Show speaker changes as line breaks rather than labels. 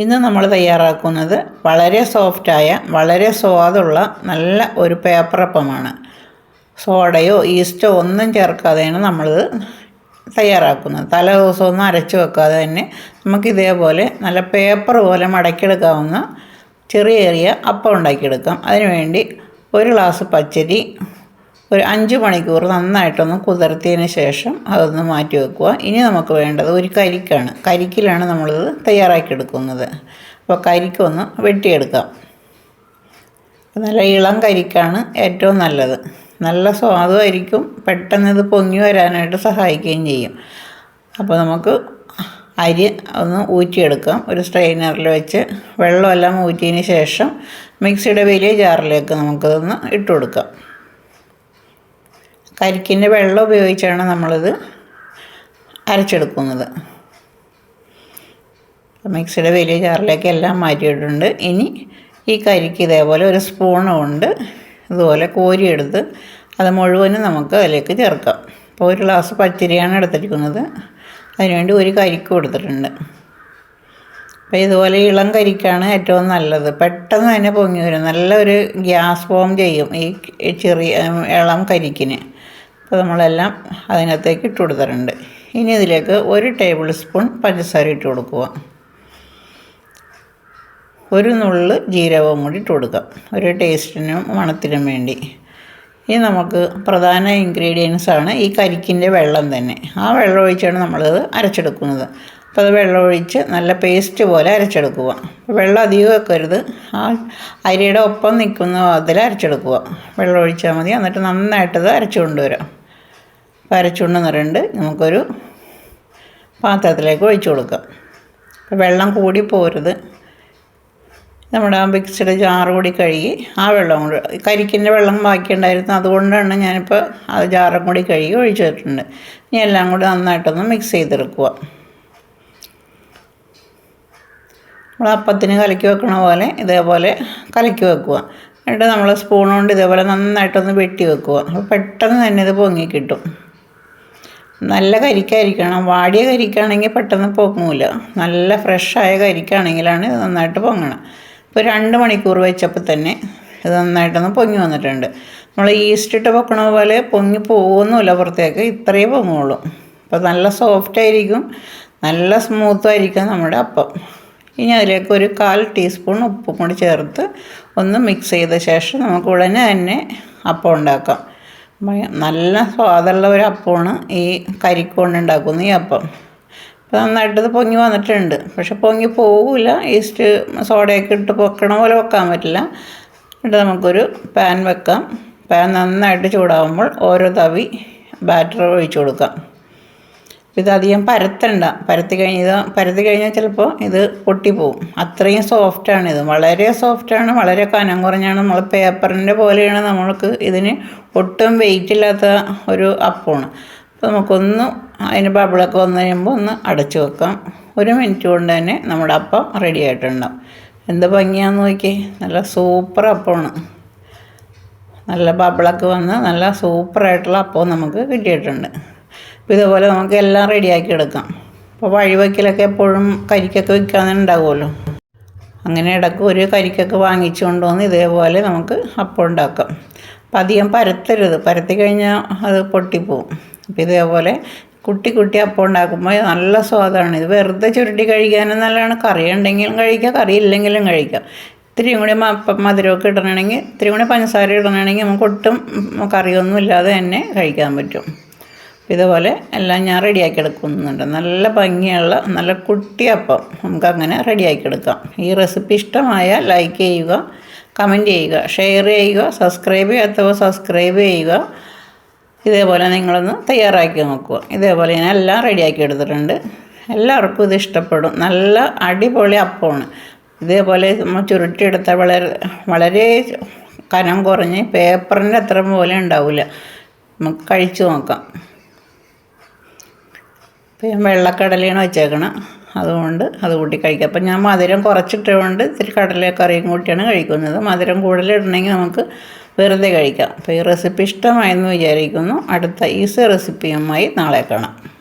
ഇന്ന് നമ്മൾ തയ്യാറാക്കുന്നത് വളരെ സോഫ്റ്റായ വളരെ സ്വാദുള്ള നല്ല ഒരു പേപ്പറപ്പമാണ് സോഡയോ ഈസ്റ്റോ ഒന്നും ചേർക്കാതെയാണ് നമ്മളിത് തയ്യാറാക്കുന്നത്. തലേ ദിവസമൊന്നും അരച്ചു വെക്കാതെ തന്നെ നമുക്ക് ഇതേപോലെ നല്ല പേപ്പർ പോലെ മടക്കിയെടുക്കാവുന്ന ചെറിയ ചെറിയ അപ്പം ഉണ്ടാക്കിയെടുക്കാം. അതിനുവേണ്ടി ഒരു ഗ്ലാസ് പച്ചരി ഒരു അഞ്ച് മണിക്കൂർ നന്നായിട്ടൊന്ന് കുതിർത്തിയതിന് ശേഷം അതൊന്ന് മാറ്റി വെക്കുക. ഇനി നമുക്ക് വേണ്ടത് ഒരു കരിക്കാണ്. കരിക്കിലാണ് നമ്മളിത് തയ്യാറാക്കിയെടുക്കുന്നത്. അപ്പോൾ കരിക്കൊന്ന് വെട്ടിയെടുക്കാം. നല്ല ഇളം കരിക്കാണ് ഏറ്റവും നല്ലത്. നല്ല സ്വാദുമായിരിക്കും. പെട്ടെന്ന് ഇത് പൊങ്ങി വരാനായിട്ട് സഹായിക്കുകയും ചെയ്യും. അപ്പോൾ നമുക്ക് അരി ഒന്ന് ഊറ്റിയെടുക്കാം. ഒരു സ്ട്രെയിനറിൽ വെച്ച് വെള്ളമെല്ലാം ഊറ്റിയതിന് ശേഷം മിക്സിയുടെ വലിയ ജാറിലേക്ക് നമുക്കതൊന്ന് ഇട്ട് കൊടുക്കാം കരിക്കിന്റെ വെള്ളം ഉപയോഗിച്ചാണ് നമ്മളിത് അരച്ചെടുക്കുന്നത്. മിക്സിയുടെ വലിയ ജാറിലേക്ക് എല്ലാം മാറ്റിയിട്ടുണ്ട്. ഇനി ഈ കരിക്ക് ഇതേപോലെ ഒരു സ്പൂൺ കൊണ്ട് ഇതുപോലെ കോരിയെടുത്ത് അത് മുഴുവനും നമുക്ക് അതിലേക്ക് ചേർക്കാം. അപ്പോൾ ഒരു ഗ്ലാസ് പച്ചരിയാണ് എടുത്തിരിക്കുന്നത്. അതിനുവേണ്ടി ഒരു കരിക്ക് കൊടുത്തിട്ടുണ്ട്. അപ്പോൾ ഇതുപോലെ ഇളം കരിക്കാണ് ഏറ്റവും നല്ലത്. പെട്ടെന്ന് തന്നെ പൊങ്ങി വരും. നല്ലൊരു ഗ്യാസ് ഫോം ചെയ്യും ഈ ചെറിയ ഇളം കരിക്കിന്. അപ്പോൾ നമ്മളെല്ലാം അതിനകത്തേക്ക് ഇട്ട് കൊടുത്തിട്ടുണ്ട്. ഇനി ഇതിലേക്ക് ഒരു ടേബിൾ സ്പൂൺ പഞ്ചസാര ഇട്ട് കൊടുക്കുക. ഒരു നുള്ള് ജീരകവും കൂടി ഇട്ട് കൊടുക്കാം. ഒരു ടേസ്റ്റിനും മണത്തിനും വേണ്ടി. ഇനി നമുക്ക് പ്രധാന ഇൻഗ്രീഡിയൻസ് ആണ് ഈ കരിക്കിന്റെ വെള്ളം തന്നെ. ആ വെള്ളം ഒഴിച്ചാണ് നമ്മളത് അരച്ചെടുക്കുന്നത്. അപ്പോൾ അത് വെള്ളം ഒഴിച്ച് നല്ല പേസ്റ്റ് പോലെ അരച്ചെടുക്കുക. വെള്ളം അധികം വെക്കരുത്. ആ അരിയുടെ ഒപ്പം നിൽക്കുന്ന അതിൽ അരച്ചെടുക്കുക. വെള്ളം ഒഴിച്ചാൽ മതി. എന്നിട്ട് നന്നായിട്ടത് അരച്ചു കൊണ്ടുവരാം. അപ്പോൾ അരച്ചുകൊണ്ട് നിറണ്ട് നമുക്കൊരു പാത്രത്തിലേക്ക് ഒഴിച്ചു കൊടുക്കാം. വെള്ളം കൂടി പോരുത്. നമ്മുടെ ആ മിക്സിയുടെ ജാറ് കൂടി കഴുകി ആ വെള്ളം കൂടി കരിക്കിന്റെ വെള്ളം ബാക്കിയുണ്ടായിരുന്നു. അതുകൊണ്ടാണ് ഞാനിപ്പോൾ ആ ജാറും കൂടി കഴുകി ഒഴിച്ചു വെച്ചിട്ടുണ്ട് ഇനി എല്ലാം കൂടി നന്നായിട്ടൊന്ന് മിക്സ് ചെയ്തെടുക്കുക. നമ്മൾ അപ്പത്തിന് കലക്കി വെക്കണ പോലെ ഇതേപോലെ കലക്കി വെക്കുക. എന്നിട്ട് നമ്മൾ സ്പൂൺ കൊണ്ട് ഇതേപോലെ നന്നായിട്ടൊന്ന് വെട്ടി വെക്കുക. അപ്പോൾ പെട്ടെന്ന് തന്നെ ഇത് പൊങ്ങി കിട്ടും. നല്ല കരിക്കായിരിക്കണം. വാടിയ കരിക്കാണെങ്കിൽ പെട്ടെന്ന് പൊങ്ങൂല. നല്ല ഫ്രഷായ കരിക്കാണെങ്കിലാണ് ഇത് നന്നായിട്ട് പൊങ്ങണം. ഇപ്പോൾ രണ്ട് മണിക്കൂർ വെച്ചപ്പോൾ തന്നെ ഇത് നന്നായിട്ടൊന്ന് പൊങ്ങി വന്നിട്ടുണ്ട്. നമ്മൾ ഈസ്റ്റ് ഇട്ട് പൊക്കണ പോലെ പൊങ്ങി പോകുന്നില്ല പുറത്തേക്ക്. ഇത്രയേ പൊങ്ങുള്ളൂ. അപ്പോൾ നല്ല സോഫ്റ്റ് ആയിരിക്കും. നല്ല സ്മൂത്തായിരിക്കും നമ്മുടെ അപ്പം. ഇനി അതിലേക്ക് ഒരു കാൽ ടീസ്പൂൺ ഉപ്പും കൂടി ചേർത്ത് ഒന്ന് മിക്സ് ചെയ്ത ശേഷം നമുക്ക് ഉടനെ തന്നെ അപ്പം ഉണ്ടാക്കാം. നല്ല സ്വാദുള്ള ഒരു അപ്പമാണ് ഈ കരിക്കൊണ്ട് ഉണ്ടാക്കുന്ന ഈ അപ്പം. അപ്പോൾ നന്നായിട്ടത് പൊങ്ങി വന്നിട്ടുണ്ട്. പക്ഷെ പൊങ്ങി പോകില്ല ഈസ്റ്റ് സോഡയൊക്കെ ഇട്ട് പൊക്കണ പോലെ വെക്കാൻ പറ്റില്ല. എന്നിട്ട് നമുക്കൊരു പാൻ വെക്കാം. പാൻ നന്നായിട്ട് ചൂടാകുമ്പോൾ ഓരോ തവി ബാറ്റർ ഒഴിച്ചു കൊടുക്കാം. ഇതധികം പരത്തണ്ട. പരത്തി കഴിഞ്ഞത് പരത്തി കഴിഞ്ഞാൽ ചിലപ്പോൾ ഇത് പൊട്ടിപ്പോവും. അത്രയും സോഫ്റ്റാണിത് വളരെ സോഫ്റ്റാണ് വളരെ കനം കുറഞ്ഞാണ് നമ്മൾ പേപ്പറിന്റെ പോലെയാണ് നമ്മൾക്ക് ഇതിന് ഒട്ടും വെയിറ്റ് ഇല്ലാത്ത ഒരു അപ്പമാണ്. അപ്പോൾ നമുക്കൊന്ന് അതിന് ബബിളൊക്കെ വന്നു കഴിയുമ്പോൾ ഒന്ന് അടച്ചു വെക്കാം. ഒരു മിനിറ്റ് കൊണ്ട് തന്നെ നമ്മുടെ അപ്പം റെഡി ആയിട്ടുണ്ടാവും. എന്ത് ഭംഗിയാന്ന് നോക്കി നല്ല സൂപ്പർ അപ്പമാണ്. നല്ല ബബിളൊക്കെ വന്ന് നല്ല സൂപ്പറായിട്ടുള്ള അപ്പം നമുക്ക് കിട്ടിയിട്ടുണ്ട്. അപ്പോൾ ഇതുപോലെ നമുക്ക് എല്ലാം റെഡിയാക്കി എടുക്കാം. അപ്പോൾ വഴിവയ്ക്കലൊക്കെ എപ്പോഴും കരിക്കൊക്കെ വിൽക്കാനുണ്ടാവുമല്ലോ അങ്ങനെ ഇടയ്ക്ക് ഒരു കരിക്കൊക്കെ വാങ്ങിച്ചു കൊണ്ടുവന്ന് ഇതേപോലെ നമുക്ക് അപ്പം ഉണ്ടാക്കാം. അപ്പം അധികം പരത്തരുത്. പരത്തി കഴിഞ്ഞാൽ അത് പൊട്ടിപ്പോവും. അപ്പോൾ ഇതേപോലെ കുട്ടി കുട്ടി അപ്പം ഉണ്ടാക്കുമ്പോൾ നല്ല സ്വാദാണ്. ഇത് വെറുതെ ചുരുട്ടി കഴിക്കാനും നല്ലതാണ്. കറി ഉണ്ടെങ്കിലും കഴിക്കാം കറി ഇല്ലെങ്കിലും കഴിക്കാം. ഇത്തിരി കൂടി മധുരമൊക്കെ ഇടണമെങ്കിൽ ഇത്തിരി കൂടി പഞ്ചസാര ഇടണമെങ്കിൽ നമുക്ക് ഒട്ടും കറിയൊന്നും ഇല്ലാതെ തന്നെ കഴിക്കാൻ പറ്റും. ഇതുപോലെ എല്ലാം ഞാൻ റെഡിയാക്കി എടുക്കുന്നുണ്ട് നല്ല ഭംഗിയുള്ള നല്ല കുട്ടിയപ്പം നമുക്കങ്ങനെ റെഡിയാക്കി എടുക്കാം ഈ റെസിപ്പി ഇഷ്ടമായ ലൈക്ക് ചെയ്യുക കമന്റ് ചെയ്യുക ഷെയർ ചെയ്യുക സബ്സ്ക്രൈബ് ചെയ്യാത്തവ സബ്സ്ക്രൈബ് ചെയ്യുക. ഇതേപോലെ നിങ്ങളൊന്ന് തയ്യാറാക്കി നോക്കുക. ഇതേപോലെ ഞാൻ എല്ലാം റെഡിയാക്കി എടുത്തിട്ടുണ്ട് എല്ലാവർക്കും ഇത് ഇഷ്ടപ്പെടും. നല്ല അടിപൊളി അപ്പമാണ്. ഇതേപോലെ നമ്മൾ ചുരുട്ടിയെടുത്താൽ വളരെ വളരെ കനം കുറഞ്ഞ് പേപ്പറിന്റെ അത്ര പോലെ ഉണ്ടാവില്ല. നമുക്ക് കഴിച്ചു നോക്കാം. ഞാൻ വെള്ളക്കടലയാണ് വെച്ചേക്കണം. അതുകൊണ്ട് അത് കൂട്ടി കഴിക്കുക അപ്പം ഞാൻ മധുരം കുറച്ചിട്ടുകൊണ്ട് ഇത്തിരി കടലക്കറിയും കൂട്ടിയാണ് കഴിക്കുന്നത്. മധുരം കൂടുതലിടണമെങ്കിൽ നമുക്ക് വെറുതെ കഴിക്കാം. അപ്പോൾ ഈ റെസിപ്പി ഇഷ്ടമായെന്ന് വിചാരിക്കുന്നു. അടുത്ത ഈസി റെസിപ്പിയുമായി നാളെ കാണാം.